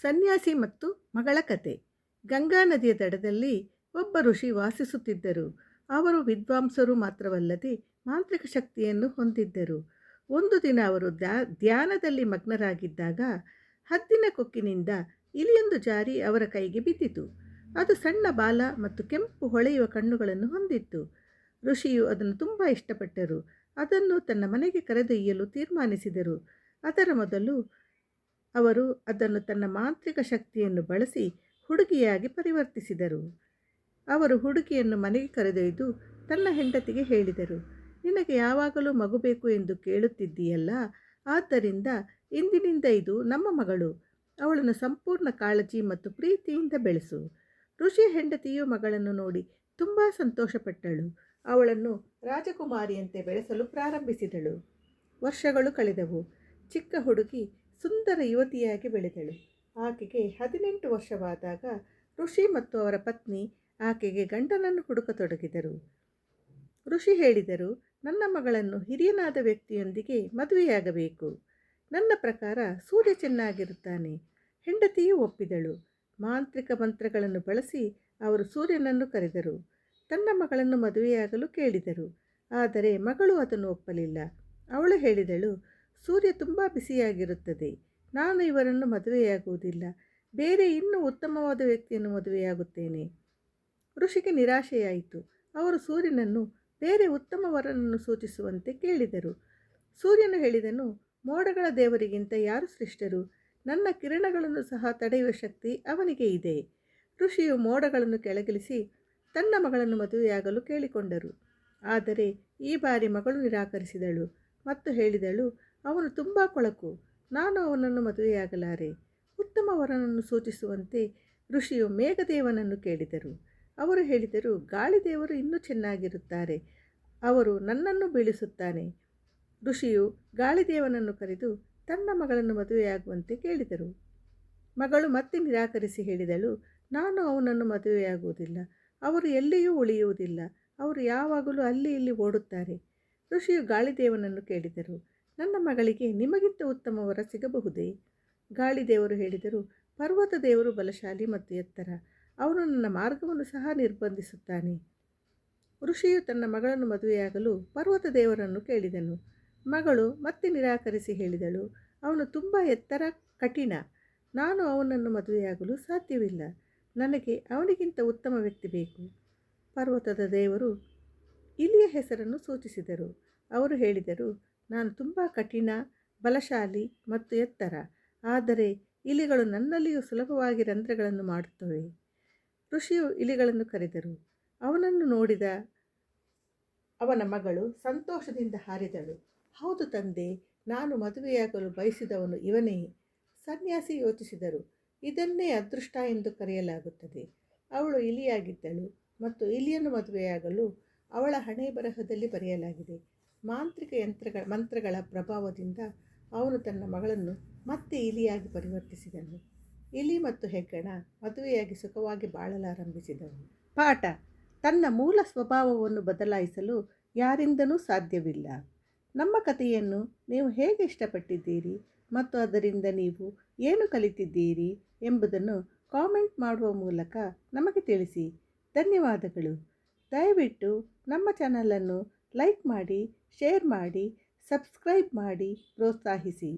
ಸನ್ಯಾಸಿ ಮತ್ತು ಮಗಳ ಕತೆ. ಗಂಗಾ ನದಿಯ ದಡದಲ್ಲಿ ಒಬ್ಬ ಋಷಿ ವಾಸಿಸುತ್ತಿದ್ದರು. ಅವರು ವಿದ್ವಾಂಸರು ಮಾತ್ರವಲ್ಲದೆ ಮಾಂತ್ರಿಕ ಶಕ್ತಿಯನ್ನು ಹೊಂದಿದ್ದರು. ಒಂದು ದಿನ ಅವರು ಧ್ಯಾನದಲ್ಲಿ ಮಗ್ನರಾಗಿದ್ದಾಗ ಹದ್ದಿನ ಕೊಕ್ಕಿನಿಂದ ಇಲಿಯೊಂದು ಜಾರಿ ಅವರ ಕೈಗೆ ಬಿದ್ದಿತು. ಅದು ಸಣ್ಣ ಬಾಲ ಮತ್ತು ಕೆಂಪು ಹೊಳೆಯುವ ಕಣ್ಣುಗಳನ್ನು ಹೊಂದಿತ್ತು. ಋಷಿಯು ಅದನ್ನು ತುಂಬ ಇಷ್ಟಪಟ್ಟರು. ಅದನ್ನು ತನ್ನ ಮನೆಗೆ ಕರೆದೊಯ್ಯಲು ತೀರ್ಮಾನಿಸಿದರು. ಅದರ ಮೊದಲು ಅವರು ಅದನ್ನು ತನ್ನ ಮಾಂತ್ರಿಕ ಶಕ್ತಿಯನ್ನು ಬಳಸಿ ಹುಡುಗಿಯಾಗಿ ಪರಿವರ್ತಿಸಿದರು. ಅವರು ಹುಡುಗಿಯನ್ನು ಮನೆಗೆ ಕರೆದೊಯ್ದು ತನ್ನ ಹೆಂಡತಿಗೆ ಹೇಳಿದರು, ನಿನಗೆ ಯಾವಾಗಲೂ ಮಗು ಬೇಕು ಎಂದು ಕೇಳುತ್ತಿದ್ದೀಯಲ್ಲ, ಆದ್ದರಿಂದ ಇಂದಿನಿಂದ ಇದು ನಮ್ಮ ಮಗಳು. ಅವಳನ್ನು ಸಂಪೂರ್ಣ ಕಾಳಜಿ ಮತ್ತು ಪ್ರೀತಿಯಿಂದ ಬೆಳೆಸು. ಋಷಿ ಹೆಂಡತಿಯು ಮಗಳನ್ನು ನೋಡಿ ತುಂಬ ಸಂತೋಷಪಟ್ಟಳು. ಅವಳನ್ನು ರಾಜಕುಮಾರಿಯಂತೆ ಬೆಳೆಸಲು ಪ್ರಾರಂಭಿಸಿದಳು. ವರ್ಷಗಳು ಕಳೆದವು. ಚಿಕ್ಕ ಹುಡುಗಿ ಸುಂದರ ಯುವತಿಯಾಗಿ ಬೆಳೆದಳು. ಆಕೆಗೆ ಹದಿನೆಂಟು ವರ್ಷವಾದಾಗ ಋಷಿ ಮತ್ತು ಅವರ ಪತ್ನಿ ಆಕೆಗೆ ಗಂಡನನ್ನು ಹುಡುಕತೊಡಗಿದರು. ಋಷಿ ಹೇಳಿದರು, ನನ್ನ ಮಗಳನ್ನು ಹಿರಿಯನಾದ ವ್ಯಕ್ತಿಯೊಂದಿಗೆ ಮದುವೆಯಾಗಬೇಕು. ನನ್ನ ಪ್ರಕಾರ ಸೂರ್ಯ ಚೆನ್ನಾಗಿರುತ್ತಾನೆ. ಹೆಂಡತಿಯೂ ಒಪ್ಪಿದಳು. ಮಾಂತ್ರಿಕ ಮಂತ್ರಗಳನ್ನು ಬಳಸಿ ಅವರು ಸೂರ್ಯನನ್ನು ಕರೆದರು. ತನ್ನ ಮಗಳನ್ನು ಮದುವೆಯಾಗಲು ಕೇಳಿದರು. ಆದರೆ ಮಗಳು ಅದನ್ನು ಒಪ್ಪಲಿಲ್ಲ. ಅವಳು ಹೇಳಿದಳು ಸೂರ್ಯ ತುಂಬ ಬಿಸಿಯಾಗಿರುತ್ತದೆ. ನಾನು ಇವರನ್ನು ಮದುವೆಯಾಗುವುದಿಲ್ಲ. ಬೇರೆ ಇನ್ನೂ ಉತ್ತಮವಾದ ವ್ಯಕ್ತಿಯನ್ನು ಮದುವೆಯಾಗುತ್ತೇನೆ. ಋಷಿಗೆ ನಿರಾಶೆಯಾಯಿತು. ಅವರು ಸೂರ್ಯನನ್ನು ಬೇರೆ ಉತ್ತಮ ವರನನ್ನು ಸೂಚಿಸುವಂತೆ ಕೇಳಿದರು. ಸೂರ್ಯನು ಹೇಳಿದನು, ಮೋಡಗಳ ದೇವರಿಗಿಂತ ಯಾರು ಶ್ರೇಷ್ಠರು? ನನ್ನ ಕಿರಣಗಳನ್ನು ಸಹ ತಡೆಯುವ ಶಕ್ತಿ ಅವನಿಗೆ ಇದೆ. ಋಷಿಯು ಮೋಡಗಳನ್ನು ಕೆಳಗಿಳಿಸಿ ತನ್ನ ಮಗಳನ್ನು ಮದುವೆಯಾಗಲು ಕೇಳಿಕೊಂಡರು. ಆದರೆ ಈ ಬಾರಿ ಮಗಳು ನಿರಾಕರಿಸಿದಳು ಮತ್ತು ಹೇಳಿದಳು ಅವನು ತುಂಬ ಕೊಳಕು. ನಾನು ಅವನನ್ನು ಮದುವೆಯಾಗಲಾರೆ. ಉತ್ತಮ ವರನನ್ನು ಸೂಚಿಸುವಂತೆ ಋಷಿಯು ಮೇಘದೇವನನ್ನು ಕೇಳಿದರು. ಅವರು ಹೇಳಿದರು, ಗಾಳಿದೇವರು ಇನ್ನೂ ಚೆನ್ನಾಗಿರುತ್ತಾರೆ. ಅವರು ನನ್ನನ್ನು ಬೀಳಿಸುತ್ತಾನೆ. ಋಷಿಯು ಗಾಳಿದೇವನನ್ನು ಕರೆದು, ತನ್ನ ಮಗಳನ್ನು ಮದುವೆಯಾಗುವಂತೆ ಕೇಳಿದರು. ಮಗಳು ಮತ್ತೆ ನಿರಾಕರಿಸಿ ಹೇಳಿದಳು, ನಾನು ಅವನನ್ನು ಮದುವೆಯಾಗುವುದಿಲ್ಲ. ಅವರು ಎಲ್ಲಿಯೂ ಉಳಿಯುವುದಿಲ್ಲ. ಅವರು ಯಾವಾಗಲೂ ಅಲ್ಲಿ ಇಲ್ಲಿ ಓಡುತ್ತಾರೆ. ಋಷಿಯು ಗಾಳಿದೇವನನ್ನು ಕೇಳಿದರು. ನನ್ನ ಮಗಳಿಗೆ ನಿಮಗಿಂತ ಉತ್ತಮ ವರ ಸಿಗಬಹುದೇ ಗಾಳಿದೇವರು ಹೇಳಿದರು, ಪರ್ವತ ದೇವರು ಬಲಶಾಲಿ ಮತ್ತು ಎತ್ತರ. ಅವನು ನನ್ನ ಮಾರ್ಗವನ್ನು ಸಹ ನಿರ್ಬಂಧಿಸುತ್ತಾನೆ. ಋಷಿಯು ತನ್ನ ಮಗಳನ್ನು ಮದುವೆಯಾಗಲು ಪರ್ವತ ದೇವರನ್ನು ಕೇಳಿದನು. ಮಗಳು ಮತ್ತೆ ನಿರಾಕರಿಸಿ ಹೇಳಿದಳು, ಅವನು ತುಂಬ ಎತ್ತರ, ಕಠಿಣ. ನಾನು ಅವನನ್ನು ಮದುವೆಯಾಗಲು ಸಾಧ್ಯವಿಲ್ಲ. ನನಗೆ ಅವನಿಗಿಂತ ಉತ್ತಮ ವ್ಯಕ್ತಿ ಬೇಕು. ಪರ್ವತದ ದೇವರು ಇಲಿಯ ಹೆಸರನ್ನು ಸೂಚಿಸಿದರು. ಅವರು ಹೇಳಿದರು ನಾನು ತುಂಬ ಕಠಿಣ, ಬಲಶಾಲಿ ಮತ್ತು ಎತ್ತರ. ಆದರೆ ಇಲಿಗಳು ನನ್ನಲ್ಲಿಯೂ ಸುಲಭವಾಗಿ ರಂಧ್ರಗಳನ್ನು ಮಾಡುತ್ತವೆ. ಋಷಿಯು ಇಲಿಗಳನ್ನು ಕರೆದರು. ಅವನನ್ನು ನೋಡಿದ ಅವನ ಮಗಳು ಸಂತೋಷದಿಂದ ಹಾರಿದಳು. ಹೌದು ತಂದೆ, ನಾನು ಮದುವೆಯಾಗಲು ಬಯಸಿದವನು ಇವನೇ. ಸನ್ಯಾಸಿ ಯೋಚಿಸಿದರು. ಇದನ್ನೇ ಅದೃಷ್ಟ ಎಂದು ಕರೆಯಲಾಗುತ್ತದೆ. ಅವಳು ಇಲಿಯಾಗಿದ್ದಳು ಮತ್ತು ಇಲಿಯನ್ನು ಮದುವೆಯಾಗಲು ಅವಳ ಹಣೆ ಬರಹದಲ್ಲಿ ಬರೆಯಲಾಗಿದೆ. ಮಾಂತ್ರಿಕ ಯಂತ್ರಗಳ, ಮಂತ್ರಗಳ ಪ್ರಭಾವದಿಂದ ಅವನು ತನ್ನ ಮಗಳನ್ನು ಮತ್ತೆ ಇಲಿಯಾಗಿ ಪರಿವರ್ತಿಸಿದನು. ಇಲಿ ಮತ್ತು ಹೆಗ್ಗಣ ಮದುವೆಯಾಗಿ ಸುಖವಾಗಿ ಬಾಳಲಾರಂಭಿಸಿದವು. ಪಾಠ, ತನ್ನ ಮೂಲ ಸ್ವಭಾವವನ್ನು ಬದಲಾಯಿಸಲು ಯಾರಿಂದಲೂ ಸಾಧ್ಯವಿಲ್ಲ. ನಮ್ಮ ಕಥೆಯನ್ನು ನೀವು ಹೇಗೆ ಇಷ್ಟಪಟ್ಟಿದ್ದೀರಿ ಮತ್ತು ಅದರಿಂದ ನೀವು ಏನು ಕಲಿತಿದ್ದೀರಿ ಎಂಬುದನ್ನು ಕಾಮೆಂಟ್ ಮಾಡುವ ಮೂಲಕ ನಮಗೆ ತಿಳಿಸಿ. ಧನ್ಯವಾದಗಳು. ದಯವಿಟ್ಟು ನಮ್ಮ ಚಾನಲನ್ನು ಲೈಕ್ ಮಾಡಿ ಶೇರ್ ಮಾಡಿ ಸಬ್ಸ್ಕ್ರೈಬ್ ಮಾಡಿ ಪ್ರೋತ್ಸಾಹಿಸಿ.